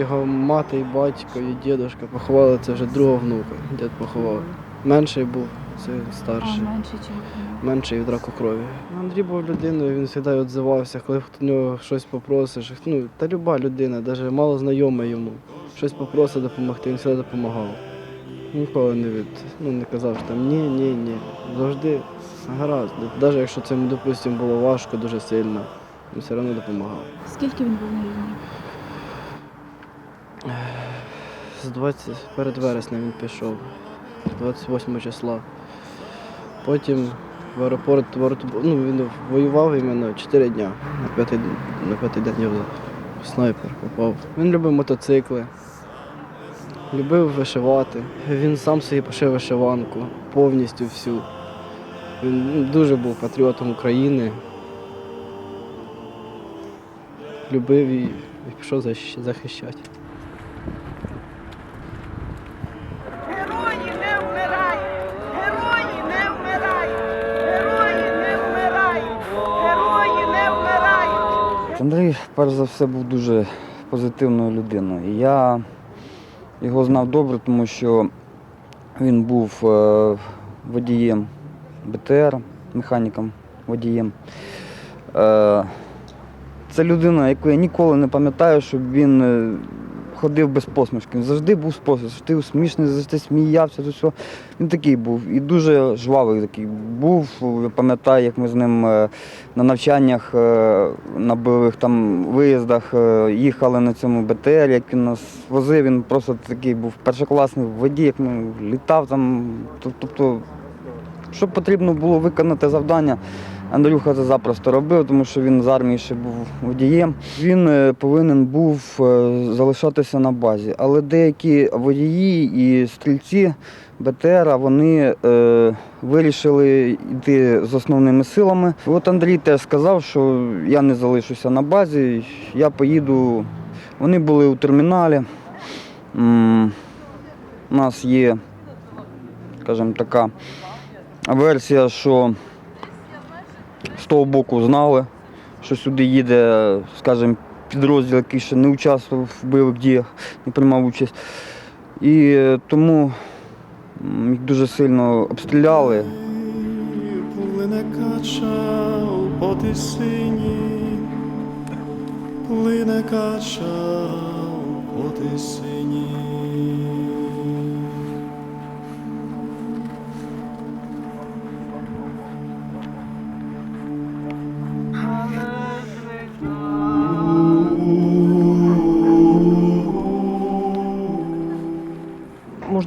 Його мати і батько, і дідусь поховали, це вже другого внука. Дід поховав. Менший був, це А, старший. менше, чим Менший від раку крові. Андрій був людиною, він завжди відзивався, коли в нього щось попросиш. Ну, та люба людина, навіть мало знайома йому. Щось попросить допомогти, він завжди допомагав. Ніколи не від, ну, не казав, що там ні, ні, ні. Завжди гаразд. Навіть якщо це, допустимо, було важко дуже сильно, він все одно допомагав. Скільки він був на війні? З 20, перед вереснем він пішов, 28 числа. Потім в аеропорт, в аеропорт ну, він воював іменно 4 дня. На п'ятий, на п'ятий день його снайпер попав. Він любив мотоцикли, любив вишивати. Він сам собі пошив вишиванку, повністю всю. Він ну, дуже був патріотом України. Любив і, і пішов захищати. Андрій, перш за все, був дуже позитивною людиною. Я його знав добре, тому що він був е, водієм БТР, механіком, водієм. Е, Це людина, яку я ніколи не пам'ятаю, щоб він е, ходив без посмішки. Завжди був з завжди усмішний, завжди сміявся. до всього. Він такий був і дуже жвавий такий був. Я пам'ятаю, як ми з ним е, на навчаннях е, на бойових там виїздах е, їхали на цьому БТР, як він нас возив, він просто такий був першокласний водій, як ну, літав там. Тобто, що потрібно було виконати завдання, Андрюха це запросто робив, тому що він з армії ще був водієм. Він е, повинен був е, залишатися на базі. Але деякі водії і стрільці БТРа вони е, вирішили йти з основними силами. От Андрій теж сказав, що я не залишуся на базі, я поїду. Вони були у терміналі. У нас є, скажімо, така версія, що з того боку знали, що сюди їде, скажімо, підрозділ, який ще не участвував в бойових діях, не приймав участь. І тому їх дуже сильно обстріляли. Плине кача у потисині, плине кача у потисині.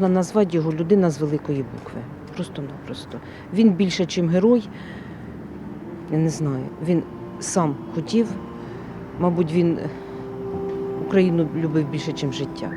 Можна назвати його людина з великої букви. Просто-напросто. Він більше, ніж герой. Я не знаю. Він сам хотів, мабуть, він Україну любив більше, ніж життя.